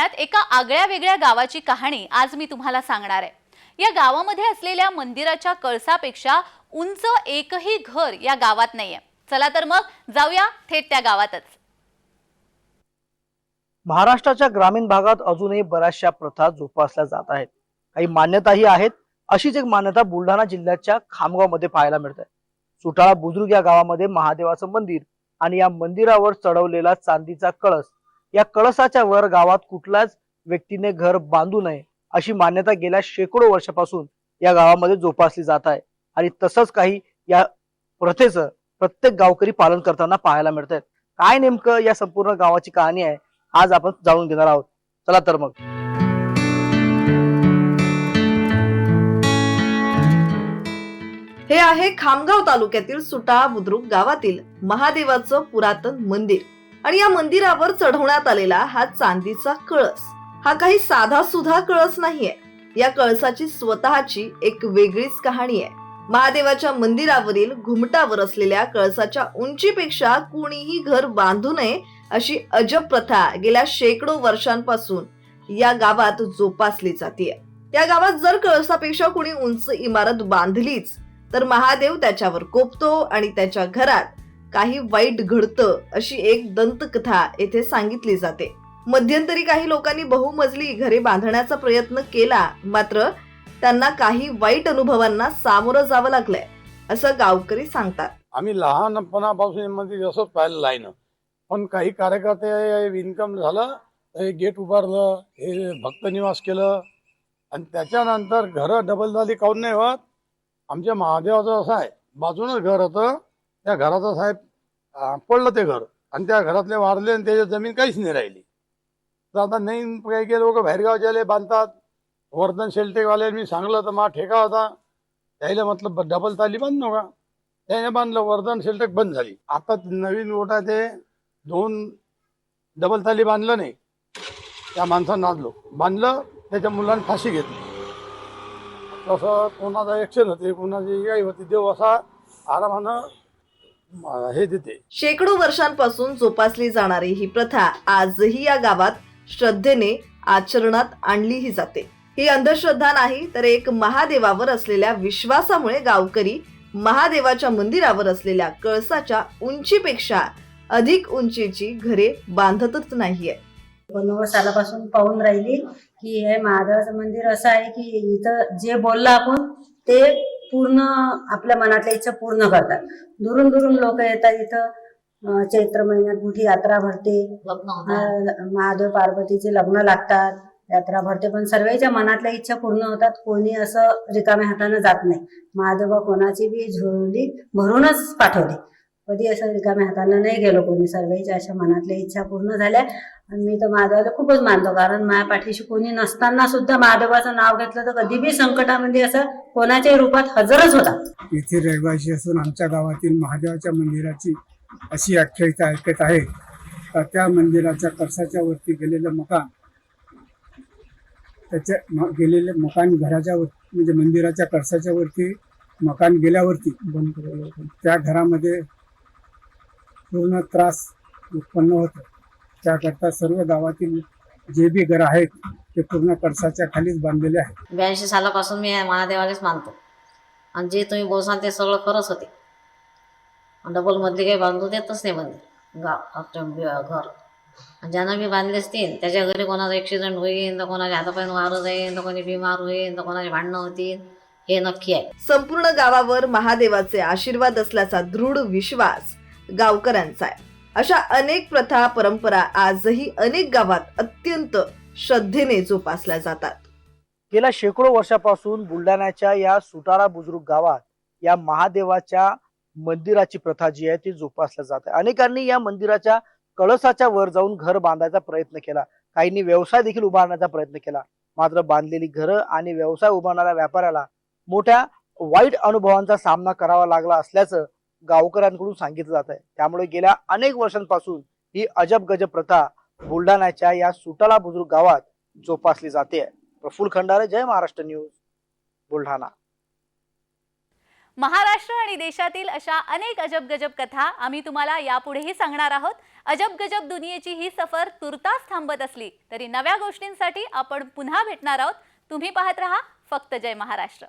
बुलढाण्यात एका आगळ्या वेगळ्या गावाची कहाणी आज मी तुम्हाला सांगणार आहे. या गावामध्ये असलेल्या मंदिराच्या कळसापेक्षा उंच एकही घर या गावात नाहीये. चला तर मग जाऊया थेट त्या गावातच. महाराष्ट्राच्या ग्रामीण भागात अजूनही बऱ्याचशा प्रथा जोपासल्या जात आहेत. काही मान्यताही आहेत अशीच एक मान्यता बुलढाणा जिल्ह्याच्या खामगावमध्ये पाहायला मिळते सुटाळा बुजुर्ग या गावामध्ये महादेवाचं मंदिर आणि या मंदिरावर चढवलेला चांदीचा कळस या कळसाच्या वर गावात कुठल्याच व्यक्तीने घर बांधू नये अशी मान्यता गेल्या शेकडो वर्षापासून या गावामध्ये जोपासली जात आहे. आणि तसंच काही या प्रथेचं प्रत्येक गावकरी पालन करताना पाहायला मिळत आहेत काय नेमकं या संपूर्ण गावाची कहाणी आहे आज आपण जाणून घेणार आहोत. चला तर मग. हे आहे खामगाव तालुक्यातील सुटाळा बुद्रुक गावातील महादेवाचं पुरातन मंदिर. आणि या मंदिरावर चढवण्यात आलेला हा चांदीचा कळस. हा काही साधा सुधा कळस नाहीये. या कळसाची स्वतःची एक वेगळीच कहाणी आहे. महादेवाच्या मंदिरावरील घुमटावर असलेल्या कळसाच्या उंचीपेक्षा कुणीही घर बांधू नये अशी अजब प्रथा गेल्या शेकडो वर्षांपासून या गावात जोपासली जाते या गावात जर कळसापेक्षा कुणी उंच इमारत बांधलीच तर महादेव त्याच्यावर कोपतो आणि त्याच्या घरात काही वाईट घडतं अशी एक दंतकथा येथे सांगितली जाते. मध्यंतरी काही लोकांनी बहुमजली घरे बांधण्याचा प्रयत्न केला मात्र त्यांना काही वाईट अनुभवांना सामोरं जावं लागलंय असं गावकरी सांगतात. आम्ही लहानपणापासून मध्ये असंच पाहिलं आहे ना पण काही कार्यकर्ते इन्कम झालं हे गेट उभारलं हे भक्त निवास केलं आणि त्याच्यानंतर घरं डबल झाली काऊन नाही होत? आमच्या महादेवाचं असं आहे बाजूनच घर होतं त्या घराचं साहेब पडलं ते घर. आणि त्या घरातले वारले आणि त्याच्या जमीन काहीच नाही राहिली. तर आता नवीन काही काही लोक बाहेरगावचे आले बांधतात. वर्धन शेलटेकवाले मी सांगलं तर मा ठेका होता. त्याला म्हटलं डबल ताली बांध नका त्याने बांधलं वर्धन शेल्टेक बंद झाली. आता नवीन ओटा ते दोन डबल ताली बांधलं नाही. त्या माणसानं नादलो. बांधलं त्याच्या मुलांनी फाशी घेतली. तसं कोणाचा ॲक्शन होते कोणाची काही होती देव असा आरामानं हे देते. शेकडो वर्षांपासून जोपासली जाणारी ही प्रथा आजही या गावात श्रद्धेने आचरणात आणलीही जाते. ही अंधश्रद्धा नाही तर एक महादेवावर असलेल्या विश्वासामुळे गावकरी महादेवाच्या मंदिरावर असलेल्या कळसाच्या उंचीपेक्षा अधिक उंचीची घरे बांधतच नाहीये. एकोणनव्वद सालापासून पाहून राहिली की हे महादेवाचं मंदिर असं आहे की इथं जे बोललं आपण ते पूर्ण आपल्या मनातल्या इच्छा पूर्ण करतात. दुरून दुरून लोक येतात इथं. चैत्र महिन्यात मोठी यात्रा भरते. महादेव पार्वतीचे लग्न लागतात. यात्रा भरते. पण सर्वांच्या मनातल्या इच्छा पूर्ण होतात. कोणी असं रिकाम्या हाताने जात नाही. महादेवा कोणाची बी झोली भरूनच पाठवली कधी असं रिकाम्या हाताने नाही गेलो कोणी. सर्वांच्या अशा मनातल्या इच्छा पूर्ण झाल्या. आणि मी तर महादेवाला खूपच मानतो. कारण माझ्या पाठीशी कोणी नसताना सुद्धा महादेवाचं नाव घेतलं तर कधी बी संकटामध्ये असं कोणाच्याही रूपात हजरच होता. येथे रहिवासी असून आमच्या गावातील महादेवाच्या मंदिराची अशी आख्यायिका ऐकत आहे. का त्या मंदिराच्या कळसाच्या वरती गेलेलं मकान त्याच्या म- गेलेले मकान घराच्या वर म्हणजे मंदिराच्या कळसाच्या वरती मकान गेल्यावरती. त्या घरामध्ये पूर्ण त्रास उत्पन्न होतो. त्याकरता सर्व गावातील जे बी घर आहेत ते पूर्ण कळसाच्या खालीच बांधलेले आहेत. ब्याऐंशी सालापासून मी महादेवालाच मानतो. आणि जे तुम्ही बोलसाल ते सगळं खरंच होते. डबल मधली काही बांधू देतच नाही मंदिर गाव घर. आणि ज्यानं बी बांधले असतील त्याच्या घरी कोणाचा ॲक्सिडेंट होईल तर कोणाच्या हातापायनं वारं जाईल तर कोणी बिमार होईल तर कोणाचे भांडणं होतील हे नक्की आहे. संपूर्ण गावावर महादेवाचे आशीर्वाद असल्याचा दृढ विश्वास गावकऱ्यांचा आहे. अशा अनेक प्रथा परंपरा आजही अनेक गावात अत्यंत श्रद्धेने जोपासल्या जातात. गेल्या शेकडो वर्षापासून बुलढाण्याच्या या सुटाळा बुजुर्ग गावात या महादेवाच्या मंदिराची प्रथा जी आहे ती जोपासल्या जात आहे. अनेकांनी या मंदिराच्या कळसाच्या वर जाऊन घर बांधायचा प्रयत्न केला. काहींनी व्यवसाय देखील उभारण्याचा प्रयत्न केला. मात्र बांधलेली घरं आणि व्यवसाय उभारणाऱ्या व्यापाऱ्याला मोठ्या वाईट अनुभवांचा सामना करावा लागला असल्याचं गावकऱ्यांकडून सांगितलं जात आहे त्यामुळे गेल्या अनेक वर्षांपासून ही अजब गजब प्रथा बुलढाण्याच्या या सुटाला बुजुर्ग गावात जोपासली जाते. प्रफुल खंडारे जय महाराष्ट्र न्यूज बुलढाणा. महाराष्ट्र आणि देशातील अशा अनेक अजब गजब कथा आम्ही तुम्हाला यापुढेही सांगणार आहोत. अजब गजब दुनियेची ही सफर तुर्तास थांबत असली तरी नव्या गोष्टींसाठी आपण पुन्हा भेटणार आहोत. तुम्ही पाहत रहा फक्त जय महाराष्ट्र.